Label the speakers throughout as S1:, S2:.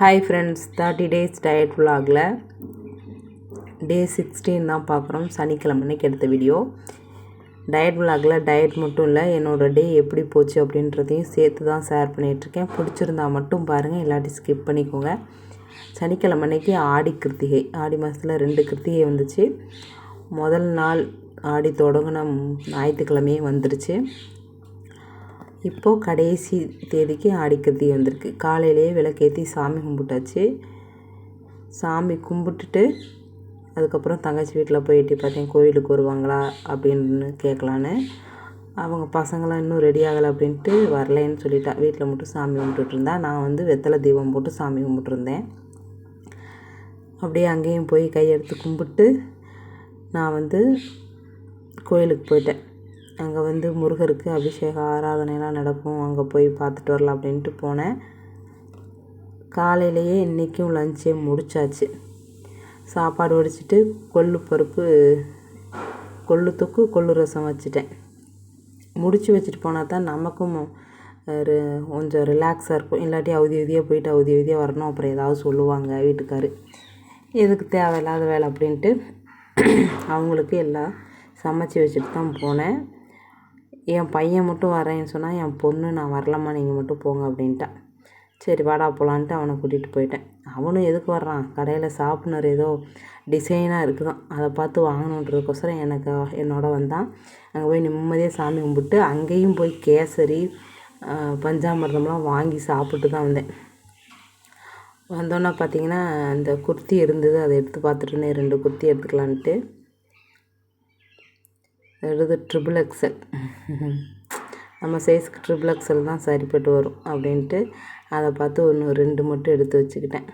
S1: Hi friends thirty days diet விலாகில் day sixteen தான் பார்க்குறோம் சனிக்கிழமைக்கு அன்னைக்கு எடுத்த வீடியோ டயட் விலாகில் டயட் மட்டும் இல்லை என்னோடய டே எப்படி போச்சு அப்படின்றதையும் சேர்த்து தான் ஷேர் பண்ணிகிட்ருக்கேன் பிடிச்சிருந்தா மட்டும் பாருங்கள் இல்லாட்டி ஸ்கிப் பண்ணிக்கோங்க. சனிக்கிழமைக்கு அன்னைக்கு ஆடி கிருத்திகை. ஆடி மாதத்தில் ரெண்டு கிருத்திகை வந்துச்சு. முதல் நாள் ஆடி தொடங்கின ஞாயிற்றுக்கிழமையே வந்துருச்சு. இப்போது கடைசி தேதிக்கு ஆடிக்கத்தி வந்திருக்கு. காலையிலேயே விளக்கேற்றி சாமி கும்பிட்டாச்சு. சாமி கும்பிட்டுட்டு அதுக்கப்புறம் தங்கச்சி வீட்டில் போய் எட்டி பார்த்தேன் கோயிலுக்கு வருவாங்களா அப்படின்னு கேட்கலான்னு. அவங்க பசங்களாம் இன்னும் ரெடி ஆகலை அப்படின்ட்டு வரலைன்னு சொல்லிட்டா. வீட்டில் மட்டும் சாமி கும்பிட்டுட்ருந்தா நான் வந்து வெத்தலை தீபம் போட்டு சாமி கும்பிட்டுருந்தேன் அப்படியே அங்கேயும் போய் கையெடுத்து கும்பிட்டு நான் வந்து கோயிலுக்கு போயிட்டேன். அங்கே வந்து முருகருக்கு அபிஷேக ஆராதனைலாம் நடக்கும். அங்கே போய் பார்த்துட்டு வரலாம் அப்படின்ட்டு போனேன். காலையிலேயே இன்றைக்கும் லஞ்சே முடிச்சாச்சு. சாப்பாடு வடிச்சிட்டு கொள்ளு பருப்பு கொள்ளு தொக்கு கொள்ளு ரசம் வச்சுட்டேன். முடித்து வச்சுட்டு போனால் தான் நமக்கும் ஒரு கொஞ்சம் ரிலாக்ஸாக இருக்கும். இல்லாட்டி அவதி அவதியாக போயிட்டு அவதி அவதியாக வரணும். அப்புறம் ஏதாவது சொல்லுவாங்க வீட்டுக்காரு. எதுக்கு தேவையில்லாத வேலை அப்படின்ட்டு அவங்களுக்கு எல்லாம் சமைச்சி வச்சுட்டு தான் போனேன். என் பையன் மட்டும் வரேன்னு சொன்னால் என் பொண்ணு நான் வரலம்மா நீங்கள் மட்டும் போங்க அப்படின்ட்டான் சரி வாடா போகலான்ட்டு அவனை கூட்டிகிட்டு போயிட்டேன். அவனும் எதுக்கு வர்றான்? கடையில் சாப்பிட்னர் ஏதோ டிசைனாக இருக்குதான். அதை பார்த்து வாங்கணுன்றதுக்கோசரம் எனக்கு என்னோட வந்தான். அங்கே போய் நிம்மதியாக சாமி கும்பிட்டு அங்கேயும் போய் கேசரி பஞ்சாமிரதம்லாம் வாங்கி சாப்பிட்டு தான் வந்தேன். வந்தோன்னே பார்த்தீங்கன்னா இந்த குர்த்தி இருந்தது. அதை எடுத்து பார்த்துட்டுனே ரெண்டு குர்த்தி எடுத்துக்கலான்ட்டு. எழுது ட்ரிபிள் எக்ஸல் நம்ம சைஸ்க்கு ட்ரிபிள் எக்ஸல் தான் சரிப்பட்டு வரும் அப்படின்ட்டு அதை பார்த்து ஒன்று ரெண்டு மட்டும் எடுத்து வச்சுக்கிட்டேன்.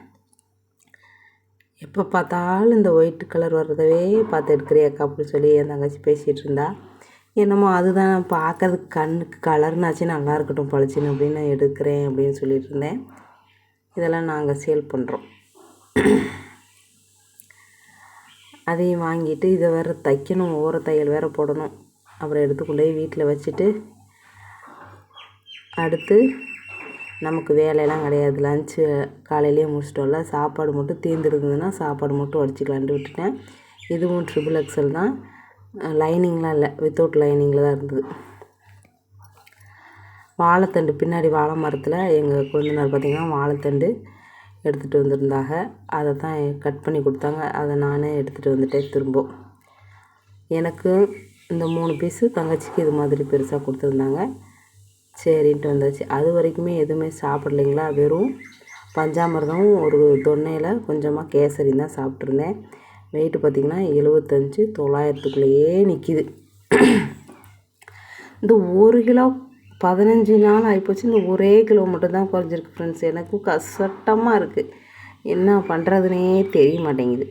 S1: எப்போ பார்த்தாலும் இந்த ஒயிட் கலர் வர்றதவே பார்த்து எடுக்கிறியாக்கா அப்படின்னு சொல்லி என் தங்கச்சி பேசிகிட்டு இருந்தா. என்னமோ அதுதான் பார்க்கறதுக்கு கண்ணுக்கு கலர்னாச்சு நல்லா இருக்கட்டும் பளிச்சுன்னு அப்படின்னு நான் எடுக்கிறேன் அப்படின்னு சொல்லிட்டு இருந்தேன். இதெல்லாம் நாங்கள் சேல் பண்ணுறோம் அதையும் வாங்கிட்டு இதை வேறு தைக்கணும் ஓர தையல் வேறு போடணும். அப்புறம் எடுத்து கொண்டு போய் வீட்டில் வச்சுட்டு அடுத்து நமக்கு வேலையெல்லாம் கிடையாது. லஞ்சு காலையிலேயே முடிச்சிட்டோம்ல. சாப்பாடு மட்டும் தீர்ந்துருந்ததுன்னா சாப்பாடு மட்டும் வடிச்சிக்கலான்ட்டு விட்டுட்டேன். இதுவும் ட்ரிபிள் எக்ஸல் தான். லைனிங்லாம் இல்லை. வித்தவுட் லைனிங்கில் தான் இருந்தது. வாழைத்தண்டு பின்னாடி வாழை மரத்தில் எங்கள் குழந்தைனார் பார்த்திங்கன்னா வாழைத்தண்டு எடுத்துகிட்டு வந்திருந்தாங்க. அதை தான் கட் பண்ணி கொடுத்தாங்க. அதை நானே எடுத்துகிட்டு வந்துட்டேன் திரும்ப. எனக்கு இந்த மூணு பீஸு தங்கச்சிக்கு இது மாதிரி பெருசாக கொடுத்துருந்தாங்க. சரின்ட்டு வந்தாச்சு. அது வரைக்குமே எதுவுமே சாப்பிட்லைங்களா? வெறும் பஞ்சாமிர்தம் ஒரு தொன்னையில் கொஞ்சமாக கேசரி தான் சாப்பிட்ருந்தேன் வெயிட்டு பார்த்திங்கன்னா எழுபத்தஞ்சு தொள்ளாயிரத்துக்குள்ளேயே நிற்கிது இந்த ஒரு கிலோ பதினஞ்சு நாள் ஆகிப்போச்சு இந்த ஒரே கிலோ மட்டும்தான் குறைஞ்சிருக்கு ஃப்ரெண்ட்ஸ் எனக்கும் கஷ்டமாக இருக்குது என்ன பண்ணுறதுனே தெரிய மாட்டேங்குது.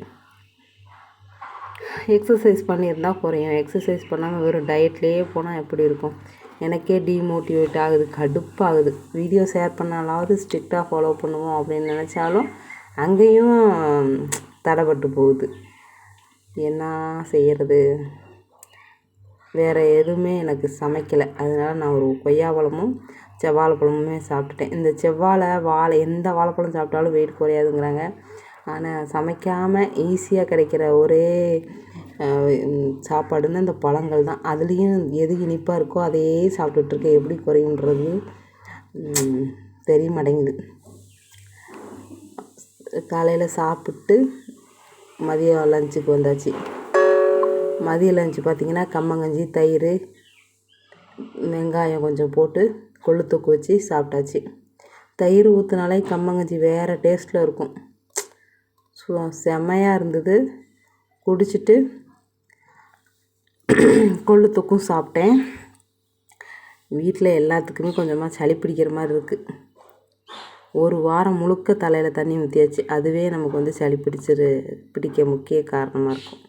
S1: எக்ஸசைஸ் பண்ணியிருந்தால் குறையும். எக்ஸசைஸ் பண்ணாமல் வெறும் டயட்லேயே போனால் எப்படி இருக்கும்? எனக்கே டீமோட்டிவேட் ஆகுது கடுப்பாகுது. வீடியோ ஷேர் பண்ணாலாவது ஸ்ட்ரிக்டாக ஃபாலோ பண்ணுவோம் அப்படின்னு நினச்சாலும் அங்கேயும் தடைப்பட்டு போகுது. என்ன செய்கிறது வேறு எதுவுமே எனக்கு சமைக்கலை. அதனால் நான் ஒரு கொய்யாப்பழமும் செவ்வாழைப்பழமுமே சாப்பிட்டுட்டேன். இந்த செவ்வாழை வாழை எந்த வாழைப்பழம் சாப்பிட்டாலும் வெயிட் குறையாதுங்கிறாங்க. ஆனால் சமைக்காமல் ஈஸியாக கிடைக்கிற ஒரே சாப்பாடுன்னு இந்த பழங்கள் தான். அதுலேயும் எது இனிப்பாக இருக்கோ அதையே சாப்பிட்டுட்ருக்கேன். எப்படி குறையுன்றது தெரிய மாட்டேங்குது காலையில் சாப்பிட்டு மதியம் லஞ்சுக்கு வந்தாச்சு. மதிய லஞ்சு பார்த்திங்கன்னா கம்மங்கஞ்சி தயிர் வெங்காயம் கொஞ்சம் போட்டு கொள்ளு தொக்கு வச்சு சாப்பிட்டாச்சு. தயிர் ஊற்றுனாலே கம்மங்கஞ்சி வேறு டேஸ்ட்டில் இருக்கும். ஸோ செம்மையாக இருந்தது. குடிச்சிட்டு கொள்ளு தொக்கும் சாப்பிட்டேன். வீட்டில் எல்லாத்துக்குமே கொஞ்சமாக சளி பிடிக்கிற மாதிரி இருக்குது ஒரு வாரம் முழுக்க தலையில் தண்ணி ஊற்றியாச்சு அதுவே நமக்கு வந்து சளி பிடிச்சிரு பிடிக்க முக்கிய காரணமாக இருக்கும்.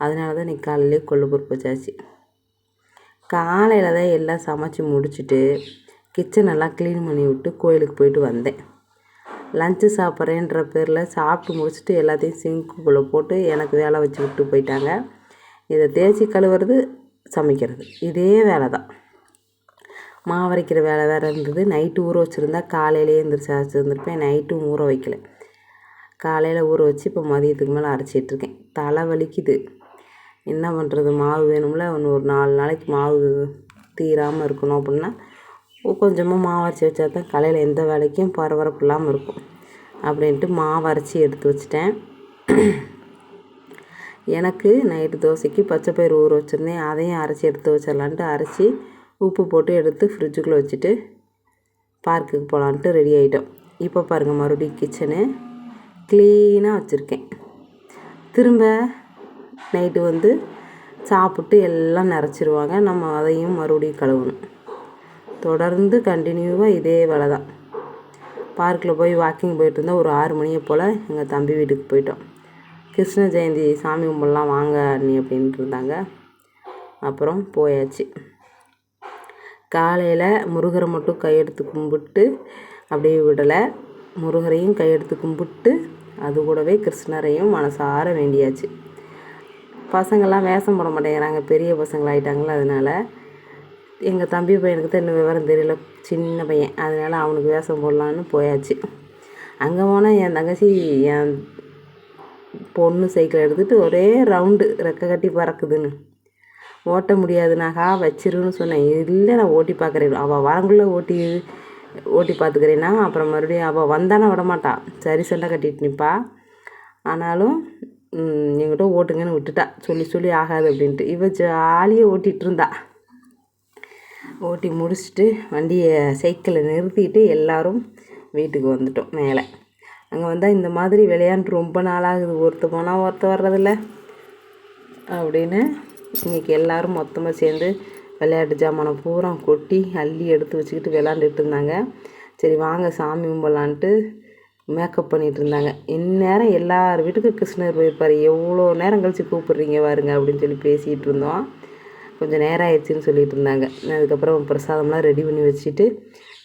S1: அதனால தான் இன்றைக்கி காலையிலே கொள்ளு பருப்பு வச்சாச்சு. காலையில் தான் எல்லாம் சமைச்சி முடிச்சுட்டு கிச்சனெல்லாம் க்ளீன் பண்ணி விட்டு கோயிலுக்கு போயிட்டு வந்தேன். லஞ்சு சாப்பிட்றேன்ற பேரில் சாப்பிட்டு முடிச்சுட்டு எல்லாத்தையும் சிங்க்குள்ளே போட்டு எனக்கு வேலை வச்சு விட்டு போயிட்டாங்க. இதை தேய்ச்சி கழுவுறது சமைக்கிறது. இதே வேலை தான். மாவரைக்கிற வேலை வேறு இருந்தது. நைட்டு ஊற வச்சுருந்தா காலையிலேயே எழுந்திரிச்சு அரைச்சிருந்துருப்பேன் நைட்டும் ஊற வைக்கல. காலையில் ஊற வச்சு இப்போ மதியத்துக்கு மேலே அரைச்சிட்ருக்கேன் தலை வலிக்குது. என்ன பண்ணுறது மாவு வேணும்ல. ஒன்று ஒரு நாலு நாளைக்கு மாவு தீராமல் இருக்கணும் அப்படின்னா கொஞ்சமாக மாவு அரைச்சி வச்சா தான் காலையில் எந்த வேலைக்கும் பரபரப்பு இல்லாமல் இருக்கும். அப்படின்ட்டு மாவு அரைச்சி எடுத்து வச்சிட்டேன். எனக்கு நைட்டு தோசைக்கு பச்சை பயிறு ஊற வச்சுருந்தேன். அதையும் அரைச்சி எடுத்து வச்சிடலான்ட்டு அரைச்சி உப்பு போட்டு எடுத்து ஃப்ரிட்ஜுக்குள்ளே வச்சுட்டு பார்க்குக்கு போகலான்ட்டு ரெடி ஆகிட்டோம் இப்போ பாருங்கள் மறுபடியும் கிச்சனு க்ளீனாக வச்சுருக்கேன். திரும்ப நைட்டு வந்து சாப்பிட்டு எல்லாம் நிறச்சிருவாங்க நம்ம அதையும் மறுபடியும் கழுவணும். தொடர்ந்து கண்டினியூவாக இதே வேலை தான். பார்க்கில் போய் வாக்கிங் போயிட்டு இருந்தால் ஒரு ஆறு மணியை போல் எங்கள் தம்பி வீட்டுக்கு போயிட்டோம். கிருஷ்ண ஜெயந்தி சாமி கும்பிடலாம் வாங்க அண்ணி அப்படின்ட்டு இருந்தாங்க. அப்புறம் போயாச்சு. காலையில் முருகரை மட்டும் கையெடுத்து கும்பிட்டு அப்படியே விடலை. முருகரையும் கையெடுத்து கும்பிட்டு அது கூடவே கிருஷ்ணரையும் மனசார வேண்டியாச்சு. பசங்கள்லாம் வேஷம் போட மாட்டேங்கிறாங்க. பெரிய பசங்களாகிட்டாங்களா அதனால். எங்கள் தம்பி பையனுக்கு தான் இன்னும் விவரம் தெரியல. சின்ன பையன். அதனால் அவனுக்கு வேஷம் போடலான்னு போயாச்சு. அங்கே போனால் என் தங்கச்சி என் பொண்ணு சைக்கிள் எடுத்துகிட்டு ஒரே ரவுண்டு ரெக்கை கட்டி பறக்குதுன்னு. ஓட்ட முடியாதுனாக்கா வச்சிருன்னு சொன்னேன். இல்லை நான் ஓட்டி பார்க்குறேன். அவள் வரங்குள்ளே ஓட்டி ஓட்டி பார்த்துக்கிறேன்னா அப்புறம் மறுபடியும் அவள் வந்தானே விடமாட்டா. சரி சண்டை கட்டிட்டு நிற்பா ஆனாலும் எங்கிட்ட ஓட்டுங்கன்னு விட்டுட்டா. சொல்லி சொல்லி ஆகாது அப்படின்ட்டு. இவ ஜாலியாக ஓட்டிகிட்டு இருந்தா ஓட்டி முடிச்சுட்டு வண்டியை சைக்கிளை நிறுத்திட்டு எல்லோரும் வீட்டுக்கு வந்துட்டோம் மேலே. அங்கே வந்தால் இந்த மாதிரி விளையாண்டு ரொம்ப நாளாகுது. ஒருத்த போனால் ஒருத்த வர்றதில்ல. அப்படின்னு இன்றைக்கி எல்லோரும் மொத்தமாக சேர்ந்து விளையாட்டு ஜாமானை பூரா கொட்டி அள்ளி எடுத்து வச்சுக்கிட்டு விளாண்டுட்டு இருந்தாங்க. சரி வாங்க சாமி கும்பலான்ட்டு மேக்கப் பண்ணிகிட்டு இருந்தாங்க. இந்நேரம் எல்லார் வீட்டுக்கும் கிருஷ்ணர் போயிருப்பார் எவ்வளோ நேரம் கழித்து கூப்பிட்றீங்க வாருங்க அப்படின்னு சொல்லி பேசிகிட்டு இருந்தோம். கொஞ்சம் நேரம் ஆயிடுச்சுன்னு சொல்லிட்டு இருந்தாங்க. அதுக்கப்புறம் பிரசாதம்லாம் ரெடி பண்ணி வச்சுட்டு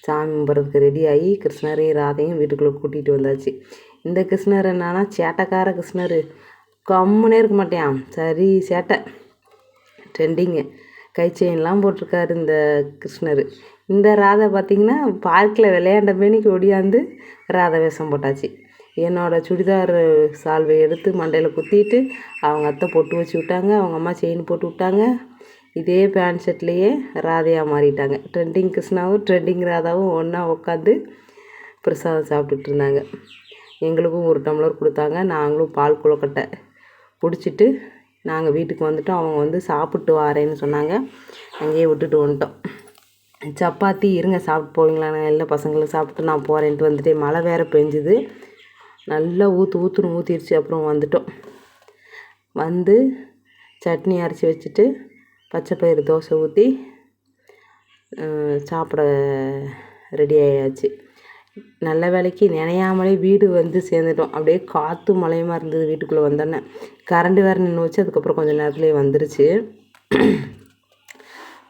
S1: சாமி கும்பிட்றதுக்கு ரெடி ஆகி கிருஷ்ணரையும் ராதையும் வீட்டுக்குள்ளே கூட்டிகிட்டு வந்தாச்சு. இந்த கிருஷ்ணர் என்னன்னா சேட்டைக்கார கிருஷ்ணர். கம்முனே இருக்க மாட்டேன். சரி சேட்டை. ட்ரெண்டிங்கு கை செயின்லாம் போட்டிருக்காரு இந்த கிருஷ்ணர். இந்த ராதை பார்த்திங்கன்னா பார்க்கில் விளையாண்ட மேனிக்கு ஒடியாந்து ராதை வேஷம் போட்டாச்சு. என்னோடய சுடிதார் சால்வை எடுத்து மண்டையில் குத்திட்டு அவங்க அத்தை பொட்டு வச்சு விட்டாங்க அவங்க அம்மா செயின் போட்டு விட்டாங்க. இதே பேண்ட் ஷர்ட்லேயே ராதையாக மாறிட்டாங்க. ட்ரெண்டிங் கிருஷ்ணாவும் ட்ரெண்டிங் ராதாவும் ஒன்றா உட்காந்து பிரசாதம் சாப்பிட்டுட்டு இருந்தாங்க. எங்களுக்கும் ஒரு டம்ளர் கொடுத்தாங்க நாங்களும் பால் குளக்கட்டை பிடிச்சிட்டு நாங்கள் வீட்டுக்கு வந்துட்டோம். அவங்க வந்து சாப்பிட்டு வாரேன்னு சொன்னாங்க. அங்கேயே விட்டுட்டு வந்துட்டோம். சப்பாத்தி இருங்க சாப்பிட்டு போவீங்களான்னு எல்லா பசங்களும் சாப்பிட்டு நான் போகிறேன்ட்டு வந்துட்டேன் மழை வேறு பெஞ்சுது. நல்லா ஊற்று ஊற்றுன்னு ஊற்றிருச்சு அப்புறம் வந்துட்டோம். வந்து சட்னி அரைச்சி வச்சுட்டு பச்சை பயிறு தோசை ஊற்றி சாப்பிட ரெடி ஆயாச்சு. நல்ல வேலைக்கு நினையாமலே வீடு வந்து சேர்ந்துட்டோம். அப்படியே காற்று மழையுமா இருந்தது வீட்டுக்குள்ளே வந்தோன்னே. கரண்டு வேறு நின்று வச்சு அதுக்கப்புறம் கொஞ்சம் நேரத்துலேயே வந்துருச்சு.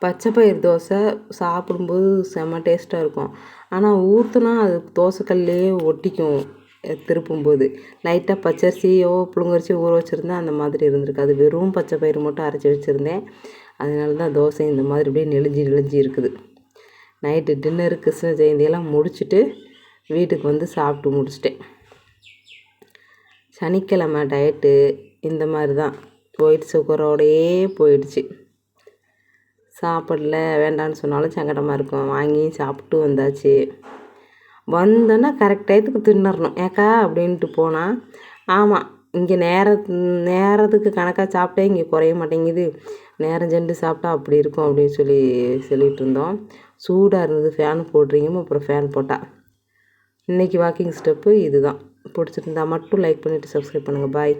S1: பச்சை பயிர் தோசை சாப்பிடும்போது செம்ம டேஸ்ட்டாக இருக்கும். ஆனால் ஊற்றுனா அது தோசைக்கல்லையே ஒட்டிக்கும் திருப்பும்போது. லைட்டாக பச்சரிசியோ புழுங்கரிசியோ ஊற வச்சுருந்தேன் அந்த மாதிரி இருந்திருக்கு. அது வெறும் பச்சை பயிர் மட்டும் அரைச்சி வச்சுருந்தேன். அதனால தான் தோசை இந்த மாதிரி அப்படியே நெளிஞ்சி நெளிஞ்சி இருக்குது. நைட்டு டின்னரு கிருஷ்ண ஜெயந்தியெல்லாம் முடிச்சுட்டு வீட்டுக்கு வந்து சாப்பிட்டு முடிச்சிட்டேன். சனிக்கிழமை டயட்டு இந்த மாதிரி தான். போயிட்டு சுகரோடையே போயிடுச்சு. சாப்பிடல வேண்டான்னு சொன்னாலும் சங்கடமாக இருக்கும். வாங்கி சாப்பிட்டு வந்தாச்சு. வந்தோன்னா கரெக்ட் டயத்துக்கு தின்னறணும் ஏக்கா அப்படின்ட்டு போனால் ஆமாம் இங்கே நேர நேரத்துக்கு கணக்காக சாப்பிட்டே இங்கே குறைய மாட்டேங்குது. நேரம் சென்று சாப்பிட்டா அப்படி இருக்கும் அப்படின்னு சொல்லி சொல்லிகிட்டு இருந்தோம். சூடாக இருந்தது ஃபேன் போடுறீங்க அப்புறம் ஃபேன் போட்டால் இன்றைக்கி வாக்கிங் ஸ்டெப்பு இதுதான் பிடிச்சிருந்தா மட்டும் லைக் பண்ணிவிட்டு சப்ஸ்கிரைப் பண்ணுங்கள் பாய்